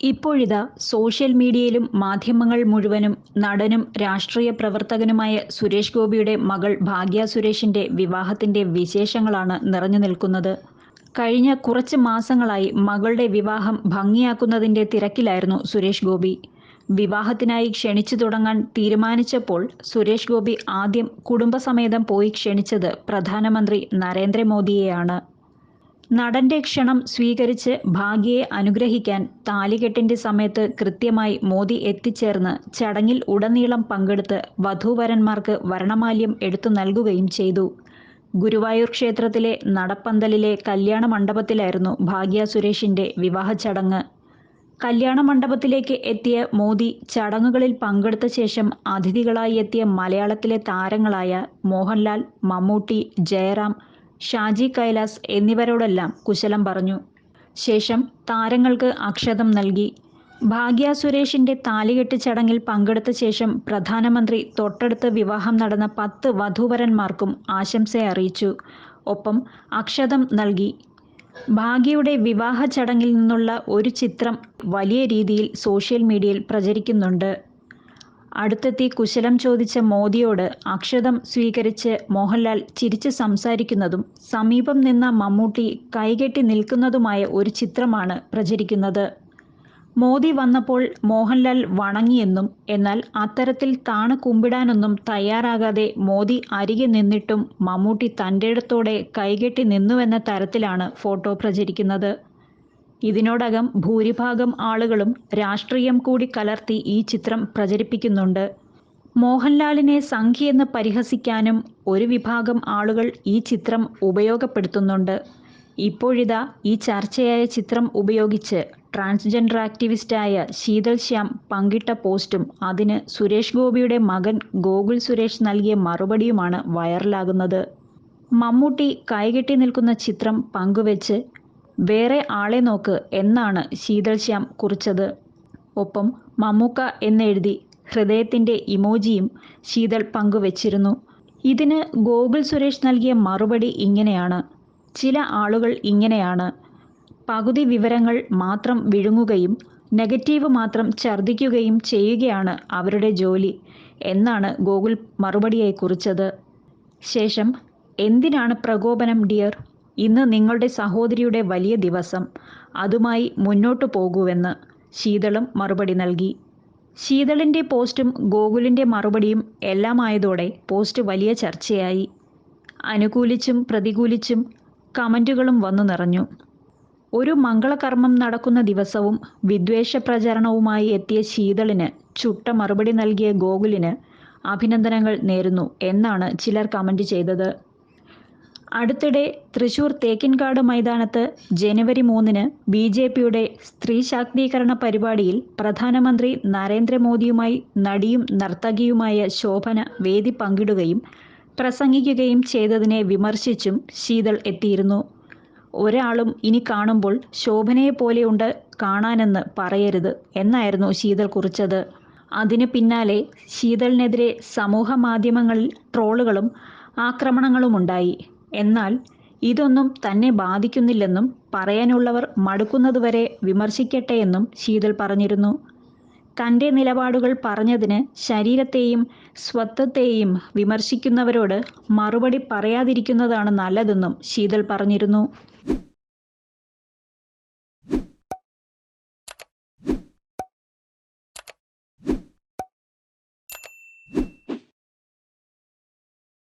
ഇപ്പോഴിതാ സോഷ്യൽ മീഡിയയിലും മാധ്യമങ്ങൾ മുഴുവനും നടനും രാഷ്ട്രീയ പ്രവർത്തകനുമായ സുരേഷ് ഗോപിയുടെ മകൾ ഭാഗ്യ സുരേഷിന്റെ വിവാഹത്തിന്റെ വിശേഷങ്ങളാണ് നിറഞ്ഞു നിൽക്കുന്നത്. കഴിഞ്ഞ കുറച്ച് മാസങ്ങളായി മകളുടെ വിവാഹം ഭംഗിയാക്കുന്നതിന്റെ തിരക്കിലായിരുന്നു സുരേഷ് ഗോപി. വിവാഹത്തിനായി ക്ഷണിച്ചു തുടങ്ങാൻ തീരുമാനിച്ചപ്പോൾ സുരേഷ് ഗോപി ആദ്യം കുടുംബസമേതം പോയി ക്ഷണിച്ചത് പ്രധാനമന്ത്രി നരേന്ദ്രമോദിയെയാണ്. നടന്റെ ക്ഷണം സ്വീകരിച്ച് ഭാഗ്യയെ അനുഗ്രഹിക്കാൻ താലികെട്ടിന്റെ സമയത്ത് കൃത്യമായി മോദി എത്തിച്ചേർന്ന് ചടങ്ങിൽ ഉടനീളം പങ്കെടുത്ത് വധൂവരന്മാർക്ക് വരണമാല്യം എടുത്തു നൽകുകയും ചെയ്തു. ഗുരുവായൂർ ക്ഷേത്രത്തിലെ നടപ്പന്തലിലെ കല്യാണ മണ്ഡപത്തിലായിരുന്നു ഭാഗ്യ സുരേഷിന്റെ വിവാഹ ചടങ്ങ്. കല്യാണ മണ്ഡപത്തിലേക്ക് എത്തിയ മോദി ചടങ്ങുകളിൽ പങ്കെടുത്ത ശേഷം അതിഥികളായി എത്തിയ മലയാളത്തിലെ താരങ്ങളായ മോഹൻലാൽ മമ്മൂട്ടി ജയറാം ഷാജി കൈലാസ് എന്നിവരോടെല്ലാം കുശലം പറഞ്ഞു. ശേഷം താരങ്ങൾക്ക് അക്ഷതം നൽകി. ഭാഗ്യ സുരേഷിന്റെ താലികെട്ട് ചടങ്ങിൽ പങ്കെടുത്ത ശേഷം പ്രധാനമന്ത്രി തൊട്ടടുത്ത് വിവാഹം നടന്ന പത്ത് വധൂവരന്മാർക്കും ആശംസ അറിയിച്ചു. ഒപ്പം അക്ഷതം നൽകി. ഭാഗ്യയുടെ വിവാഹ ചടങ്ങിൽ നിന്നുള്ള ഒരു ചിത്രം വലിയ രീതിയിൽ സോഷ്യൽ മീഡിയയിൽ പ്രചരിക്കുന്നുണ്ട്. അടുത്തെത്തി കുശലം ചോദിച്ച മോദിയോട് അക്ഷതം സ്വീകരിച്ച് മോഹൻലാൽ ചിരിച്ച് സംസാരിക്കുന്നതും സമീപം നിന്ന മമ്മൂട്ടി കൈകെട്ടി നിൽക്കുന്നതുമായ ഒരു ചിത്രമാണ് പ്രചരിക്കുന്നത്. മോദി വന്നപ്പോൾ മോഹൻലാൽ വണങ്ങിയെന്നും എന്നാൽ അത്തരത്തിൽ താണു കുമ്പിടാനൊന്നും തയ്യാറാകാതെ മോദി അരികെ നിന്നിട്ടും മമ്മൂട്ടി തന്റെ ഇടത്തോടെ കൈകെട്ടി നിന്നുവെന്ന തരത്തിലാണ് ഫോട്ടോ പ്രചരിക്കുന്നത്. ഇതിനോടകം ഭൂരിഭാഗം ആളുകളും രാഷ്ട്രീയം കൂടി കലർത്തി ഈ ചിത്രം പ്രചരിപ്പിക്കുന്നുണ്ട്. മോഹൻലാലിനെ സംഖ്യയെന്ന് പരിഹസിക്കാനും ഒരു വിഭാഗം ആളുകൾ ഈ ചിത്രം ഉപയോഗപ്പെടുത്തുന്നുണ്ട്. ഇപ്പോഴിതാ ഈ ചർച്ചയായ ചിത്രം ഉപയോഗിച്ച് ട്രാൻസ്ജെൻഡർ ആക്ടിവിസ്റ്റായ ശീതൽ ശ്യാം പങ്കിട്ട പോസ്റ്റും അതിന് സുരേഷ് ഗോപിയുടെ മകൻ ഗോകുൽ സുരേഷ് നൽകിയ മറുപടിയുമാണ് വൈറലാകുന്നത്. മമ്മൂട്ടി കൈകെട്ടി നിൽക്കുന്ന ചിത്രം പങ്കുവെച്ച് വേറെ ആളെ നോക്ക് എന്നാണ് ശീതൾശ്യാം കുറിച്ചത്. ഒപ്പം മമ്മൂക്ക എന്നെഴുതി ഹൃദയത്തിന്റെ ഇമോജിയും ശീതൾ പങ്കുവച്ചിരുന്നു. ഇതിന് ഗോകുൽ സുരേഷ് നൽകിയ മറുപടി ഇങ്ങനെയാണ്. ചില ആളുകൾ ഇങ്ങനെയാണ്. പകുതി വിവരങ്ങൾ മാത്രം വിഴുങ്ങുകയും നെഗറ്റീവ് മാത്രം ഛർദ്ദിക്കുകയും ചെയ്യുകയാണ് അവരുടെ ജോലി എന്നാണ് ഗോകുൽ മറുപടിയായി കുറിച്ചത്. ശേഷം എന്തിനാണ് പ്രകോപനം ഡിയർ? ഇന്ന് നിങ്ങളുടെ സഹോദരിയുടെ വലിയ ദിവസം. അതുമായി മുന്നോട്ടു പോകൂവെന്ന് ശീതളും മറുപടി നൽകി. ശീതളിന്റെ പോസ്റ്റും ഗോകുലിന്റെ മറുപടിയും എല്ലാമായതോടെ പോസ്റ്റ് വലിയ ചർച്ചയായി. അനുകൂലിച്ചും പ്രതികൂലിച്ചും കമന്റുകളും വന്നു നിറഞ്ഞു. ഒരു മംഗളകർമ്മം നടക്കുന്ന ദിവസവും വിദ്വേഷ പ്രചരണവുമായി എത്തിയ ശീതളിന് ചുട്ട മറുപടി നൽകിയ ഗോകുലിന് അഭിനന്ദനങ്ങൾ നേരുന്നു എന്നാണ് ചിലർ കമന്റ് ചെയ്തത്. അടുത്തിടെ തൃശൂർ തേക്കിൻകാട് മൈതാനത്ത് ജനുവരി മൂന്നിന് ബി ജെ പിയുടെ സ്ത്രീ ശാക്തീകരണ പരിപാടിയിൽ പ്രധാനമന്ത്രി നരേന്ദ്രമോദിയുമായി നടിയും നർത്തകിയുമായ ശോഭന വേദി പങ്കിടുകയും പ്രസംഗിക്കുകയും ചെയ്തതിനെ വിമർശിച്ചും ശീതൾ എത്തിയിരുന്നു. ഒരാളും ഇനി കാണുമ്പോൾ ശോഭനയെ പോലെയുണ്ട് കാണാനെന്ന് പറയരുത് എന്നായിരുന്നു ശീതൾ കുറിച്ചത്. അതിനു പിന്നാലെ ശീതളിനെതിരെ സമൂഹ മാധ്യമങ്ങളിൽ ട്രോളുകളും ആക്രമണങ്ങളുമുണ്ടായി. എന്നാൽ ഇതൊന്നും തന്നെ ബാധിക്കുന്നില്ലെന്നും പറയാനുള്ളവർ മടുക്കുന്നതുവരെ വിമർശിക്കട്ടെ വിമർശിക്കട്ടെയെന്നും ശീതൾ പറഞ്ഞിരുന്നു. തന്റെ നിലപാടുകൾ പറഞ്ഞതിന് ശരീരത്തെയും സ്വത്വത്തെയും വിമർശിക്കുന്നവരോട് മറുപടി പറയാതിരിക്കുന്നതാണ് നല്ലതെന്നും ശീതൾ പറഞ്ഞിരുന്നു.